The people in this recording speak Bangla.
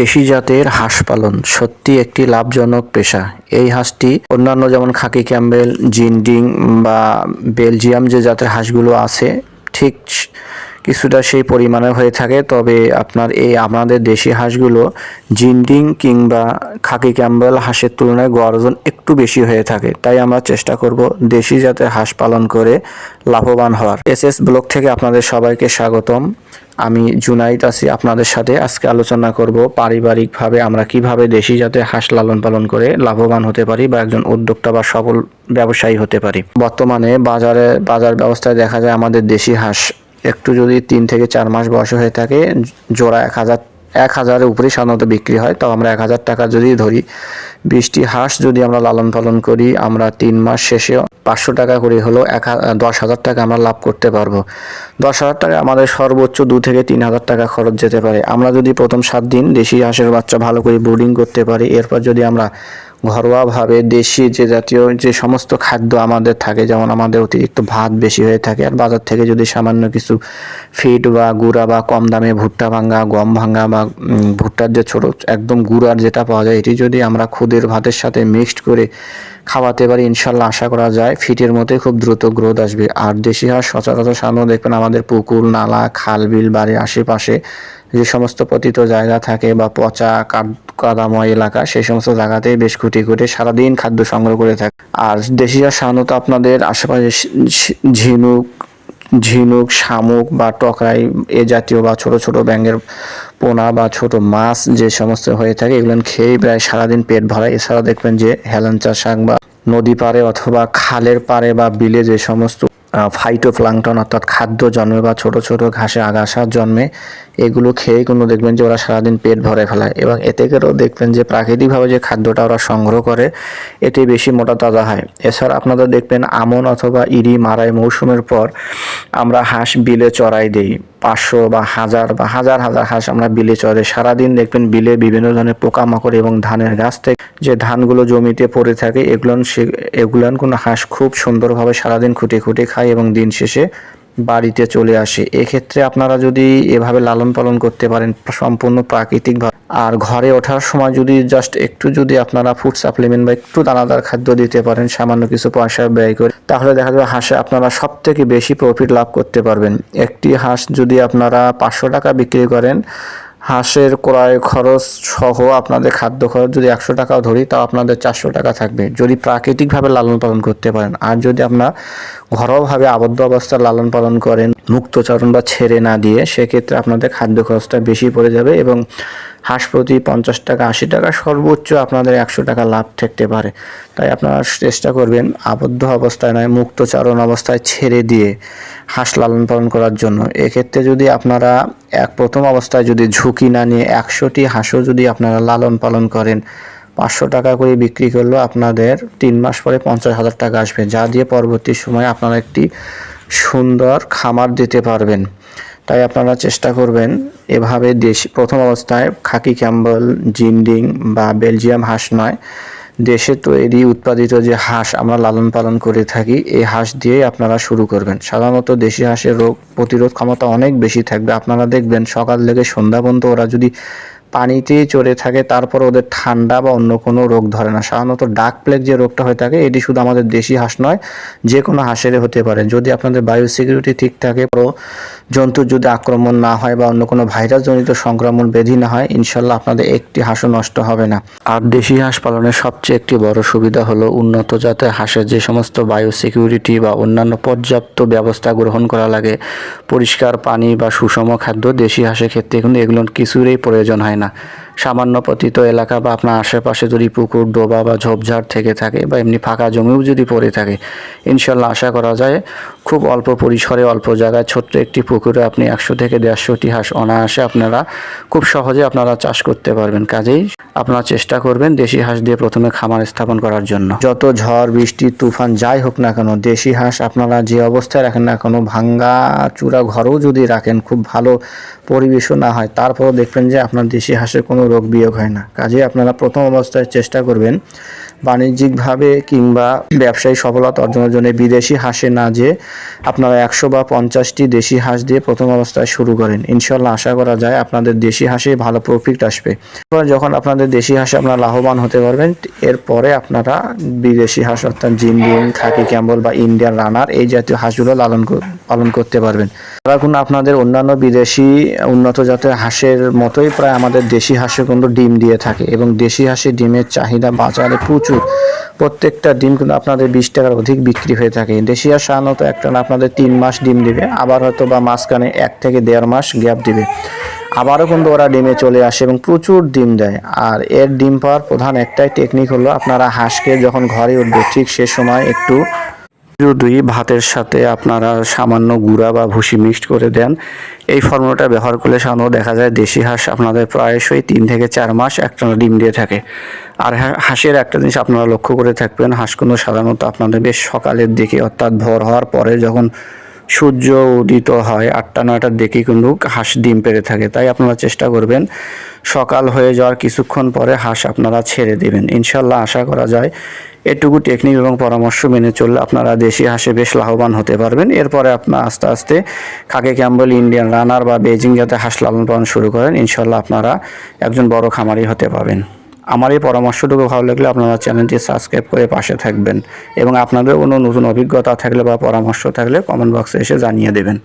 দেশি জাতের হাঁস পালন সত্যি একটি লাভজনক পেশা। এই হাঁসটি অন্যান্য যেমন খাকি ক্যাম্বেল, জিনডিং বা বেলজিয়াম যে জাতের হাঁসগুলো আছে, ঠিক কিছুটা সেই পরিমাণে হয়ে থাকে। তবে আপনার এই আমাদের দেশি হাঁসগুলো জিন্ডিং কিংবা খাকি ক্যাম্বেল হাঁসের তুলনায় গড় একটু বেশি হয়ে থাকে। তাই আমরা চেষ্টা করব দেশি জাতের হাঁস পালন করে লাভবান হওয়ার। এস এস ব্লক থেকে আপনাদের সবাইকে স্বাগতম। আমি জুনাইদ আছি আপনাদের সাথে। আজকে আলোচনা করব পারিবারিকভাবে আমরা কীভাবে দেশি জাতের হাঁস লালন পালন করে লাভবান হতে পারি বা একজন উদ্যোক্তা বা সফল ব্যবসায়ী হতে পারি। বর্তমানে বাজারে, বাজার ব্যবস্থায় দেখা যায় আমাদের দেশি হাঁস একটু যদি তিন থেকে চার মাস বয়স হয়ে থাকে, জোড়া এক হাজার, এক হাজারের উপরেই সাধারণত বিক্রি হয়। তো আমরা এক হাজার টাকা যদি ধরি বিশটি হাঁস যদি আমরা লালন পালন করি, আমরা তিন মাস শেষে পাঁচশো টাকা করে হলো এক দশ হাজার টাকা আমরা লাভ করতে পারব। দশ হাজার টাকা আমাদের সর্বোচ্চ দু থেকে তিন হাজার টাকা খরচ যেতে পারে। আমরা যদি প্রথম সাত দিন দেশি হাঁসের বাচ্চা ভালো করে ব্রুডিং করতে পারি, এরপর যদি আমরা ঘরোয়াভাবে দেশি যে জাতীয় যে সমস্ত খাদ্য আমাদের থাকে, যেমন আমাদের অতিরিক্ত ভাত বেশি হয়ে থাকে, আর বাজার থেকে যদি সামান্য কিছু ফিড বা গুঁড়া বা কম দামে ভুট্টা ভাঙ্গা গম ভাঙ্গা বা ভুট্টার যে ছোট, একদম গুঁড়ার যেটা পাওয়া যায়, এটি যদি আমরা খুদের ভাতের সাথে মিক্সড করে খাওয়াতে পারি, ইনশাল্লাহ আশা করা যায়। ফিটের মধ্যে খুব দ্রুত গ্রোথ আসবে। আর দেশি হাঁস, সচরাচর সাধারণত দেখবেন আমাদের পুকুর, নালা, খাল, বিল, বাড়ির আশেপাশে যে সমস্ত পতিত জায়গা থাকে বা পচা কাদ- কাদাময় এলাকা, সেই সমস্ত জায়গাতেই বেশ খুঁটি খুঁটে সারাদিন খাদ্য সংগ্রহ করে থাকে। আর দেশি হাঁস সাধারণত আপনাদের আশেপাশে ঝিনুক ঝিনুক, শামুক বা টকরাই এ জাতীয় বা ছোট ছোট ব্যাঙের পোনা বা ছোট মাছ যে সমস্ত হয়ে থাকে, এগুলো খেয়েই প্রায় সারাদিন পেট ভরায়। এছাড়া দেখবেন যে হেলাঞ্চা শাক বা নদী পাড়ে অথবা খালের পাড়ে বা বিলে যে সমস্ত ফাইটো প্লাংটন অর্থাৎ খাদ্য জন্মে বা ছোট ছোট ঘাসে আগাছা জন্মে, এগুলো খেয়ে কোনো দেখবেন যে ওরা সারাদিন পেট ভরে ফেলায় এবং এতে করেও দেখবেন যে প্রাকৃতিকভাবে যে খাদ্যটা ওরা সংগ্রহ করে, এটি বেশি মোটা তাজা হয়। এছাড়া আপনারা দেখবেন আমন অথবা ইরি মারাই মৌসুমের পর আমরা হাঁস বিলে চড়াই দেই। পাঁচশো বা হাজার বা হাজার হাজার হাঁস আমরা বিলে চড়ে সারাদিন দেখবেন বিলে বিভিন্ন ধরনের পোকামাকড় এবং ধানের গাছ থেকে যে ধানগুলো জমিতে পড়ে থাকে, এগুলোন সে, এগুলান কোনো হাঁস খুব সুন্দরভাবে সারাদিন খুঁটে খুঁটে খায় এবং দিন শেষে বাড়িতে চলে আসে। এক্ষেত্রে আপনারা যদি এভাবে লালন পালন করতে পারেন, সম্পূর্ণ প্রাকৃতিকভাবে আর ঘরে ওঠার সময় যদি জাস্ট একটু যদি আপনারা ফুড সাপ্লিমেন্ট বা একটু দানাদার খাদ্য দিতে পারেন, সামান্য কিছু পয়সা ব্যয় করে, তাহলে দেখা যাবে হাঁসে আপনারা সব থেকে বেশি প্রফিট লাভ করতে পারবেন। একটি হাঁস যদি আপনারা পাঁচশো টাকা বিক্রি করেন, হাঁসের ক্রয় খরচ সহ আপনাদের খাদ্য খরচ যদি একশো টাকাও ধরি, তাও আপনাদের চারশো টাকা থাকবে, যদি প্রাকৃতিকভাবে লালন পালন করতে পারেন। আর যদি আপনার ঘরোয়াভাবে আবদ্ধ অবস্থায় লালন পালন করেন, মুক্তচরণ বা ছেড়ে না দিয়ে, সেক্ষেত্রে আপনাদের খাদ্য খরচটা বেশি পড়ে যাবে এবং হাঁস প্রতি পঞ্চাশ টাকা, আশি টাকা, সর্বোচ্চ আপনাদের একশো টাকা লাভ থাকতে পারে। তাই আপনারা চেষ্টা করবেন আবদ্ধ অবস্থায় নয়, মুক্তচারণ অবস্থায় ছেড়ে দিয়ে হাঁস লালন পালন করার জন্য। এক্ষেত্রে যদি আপনারা এক প্রথম অবস্থায় যদি ঝুঁকি না নিয়ে একশোটি হাঁসও যদি আপনারা লালন পালন করেন, পাঁচশো টাকা করে বিক্রি করলেও আপনাদের তিন মাস পরে পঞ্চাশ হাজার টাকা আসবে। যা দিয়ে পরবর্তী সময়ে আপনারা একটি সুন্দর খামার দিতে পারবেন। তাই আপনারা চেষ্টা করবেন এভাবে দেশি, প্রথম অবস্থায় খাকি ক্যাম্বল, জিন্ডিং বা বেলজিয়াম হাঁস নয়, দেশে তৈরি উৎপাদিত যে হাঁস আমরা লালন পালন করে থাকি, এই হাঁস দিয়েই আপনারা শুরু করবেন। সাধারণত দেশি হাঁসের রোগ প্রতিরোধ ক্ষমতা অনেক বেশি থাকবে। আপনারা দেখবেন সকাল থেকে সন্ধ্যা পর্যন্ত ওরা যদি পানিতেই চড়ে থাকে, তারপর ওদের ঠান্ডা বা অন্য কোনো রোগ ধরে না। সাধারণত ডাক প্লেগ যে রোগটা হয়ে থাকে, এটি শুধু আমাদের দেশি হাঁস নয়, যে কোনো হাঁসেরই হতে পারে। যদি আপনাদের বায়ো সিকিউরিটি ঠিক থাকে জন্তুর যদি আক্রমণ না হয় বা অন্য কোনো ভাইরাস জনিত সংক্রমণ ব্যাধি না হয়, ইনশাল্লাহ আপনাদের একটি হাঁসও নষ্ট হবে না। আর দেশি হাঁস পালনের সবচেয়ে একটি বড় সুবিধা হলো উন্নত জাতের হাঁসের যে সমস্ত বায়ো সিকিউরিটি বা অন্যান্য পর্যাপ্ত ব্যবস্থা গ্রহণ করা লাগে, পরিষ্কার পানি বা সুষম খাদ্য দেশি হাঁসের ক্ষেত্রে কিন্তু এগুলোর কিছুরই প্রয়োজন হয় না সামান্য পতিত এলাকা বা আপনার আশেপাশে যদি পুকুর, ডোবা বা ঝোপঝাড় থেকে থাকে বা এমনি ফাঁকা জমিও যদি পড়ে থাকে, ইনশাল্লাহ আশা করা যায় খুব অল্প পরিসরে, অল্প জায়গায় ছোট্ট একটি পুকুরে আপনি একশো থেকে দেড়শোটি হাঁস অনায়াসে আপনারা খুব সহজে আপনারা চাষ করতে পারবেন। কাজেই আপনারা চেষ্টা করবেন দেশি হাঁস দিয়ে প্রথমে খামার স্থাপন করার জন্য। যত ঝড়, বৃষ্টি, তুফান যাই হোক না কেন, দেশি হাঁস আপনারা যে অবস্থায় রাখেন না কেন, ভাঙ্গা চূড়া ঘরেও যদি রাখেন, খুব ভালো পরিবেশও না হয়, তারপরেও দেখবেন যে আপনার দেশি হাঁসের কোনো রোগ বিয়োগ হয় না। কাজে আপনারা প্রথম অবস্থায় চেষ্টা করবেন বাণিজ্যিকভাবে কিংবা ব্যবসায়ী সফলতা অর্জনের জন্য বিদেশি হাঁসে না যে আপনারা একশো বা পঞ্চাশটি দেশি হাঁস দিয়ে প্রথম অবস্থায় শুরু করেন। ইনশাল্লাহ আশা করা যায় আপনাদের দেশি হাঁসে ভালো প্রফিট আসবে। যখন আপনাদের দেশি হাঁসে আপনারা লাভবান হতে পারবেন, এরপরে আপনারা বিদেশি হাঁস অর্থাৎ জিন্ডিয়ান খাকি, ক্যাম্বল বা ইন্ডিয়ান রানার এই জাতীয় হাঁসগুলো লালন কর- পালন করতে পারবেন। এখন আপনাদের অন্যান্য বিদেশি উন্নত জাতের হাঁসের মতোই প্রায় আমাদের দেশি হাঁসে কিন্তু ডিম দিয়ে থাকে এবং দেশি হাঁসের ডিমের চাহিদা বাজারে প্রচুর। প্রত্যেকটা ডিম কিন্তু আপনাদের বিশ টাকার অধিক বিক্রি হয়ে থাকে। দেশি হাঁস সাধারণত একটা আপনাদের তিন মাস ডিম দিবে, আবার হয়তো বা মাঝখানে এক থেকে দেড় মাস গ্যাপ দিবে। আবারও কিন্তু ওরা ডিমে চলে আসে এবং প্রচুর ডিম দেয়। আর এর ডিম পাওয়ার প্রধান একটাই টেকনিক হলো আপনারা হাঁসকে যখন ঘরে উঠবে, ঠিক সে সময় একটু যদি ভাতের সাথে আপনারা সামান্য গুঁড়া বা ভুসি মিক্সড করে দেন, এই ফর্মুলাটা ব্যবহার করলে সাধারণত দেখা যায় দেশি হাঁস আপনাদের প্রায়শই তিন থেকে চার মাস একটা ডিম দিয়ে থাকে। আর হাঁসের একটা জিনিস আপনারা লক্ষ্য করে থাকবেন, হাঁস কোনো সাধারণত আপনাদের বেশ সকালের দিকে অর্থাৎ ভর হওয়ার পরে যখন সূর্য উদিত হয় আটটা, নয়টার দিকে কিন্তু হাঁস ডিম পেড়ে থাকে। তাই আপনারা চেষ্টা করবেন সকাল হয়ে যাওয়ার কিছুক্ষণ পরে হাঁস আপনারা ছেড়ে দেবেন। ইনশাল্লাহ আশা করা যায় এটুকু টেকনিক এবং পরামর্শ মেনে চললে আপনারা দেশি হাঁসে বেশ লাভবান হতে পারবেন। এরপরে আপনার আস্তে আস্তে খাকে ক্যাম্বল ইন্ডিয়ান রানার বা বেজিং যাতে হাঁস লালন পালন শুরু করেন ইনশাল্লাহ আপনারা একজন বড় খামারি হতে পারবেন। আমার এই পরামর্শটুকু ভালো লাগলে আপনারা চ্যানেলটি সাবস্ক্রাইব করে পাশে থাকবেন এবং আপনাদের কোনো নতুন অভিজ্ঞতা থাকলে বা পরামর্শ থাকলে কমেন্ট বক্সে এসে জানিয়ে দেবেন।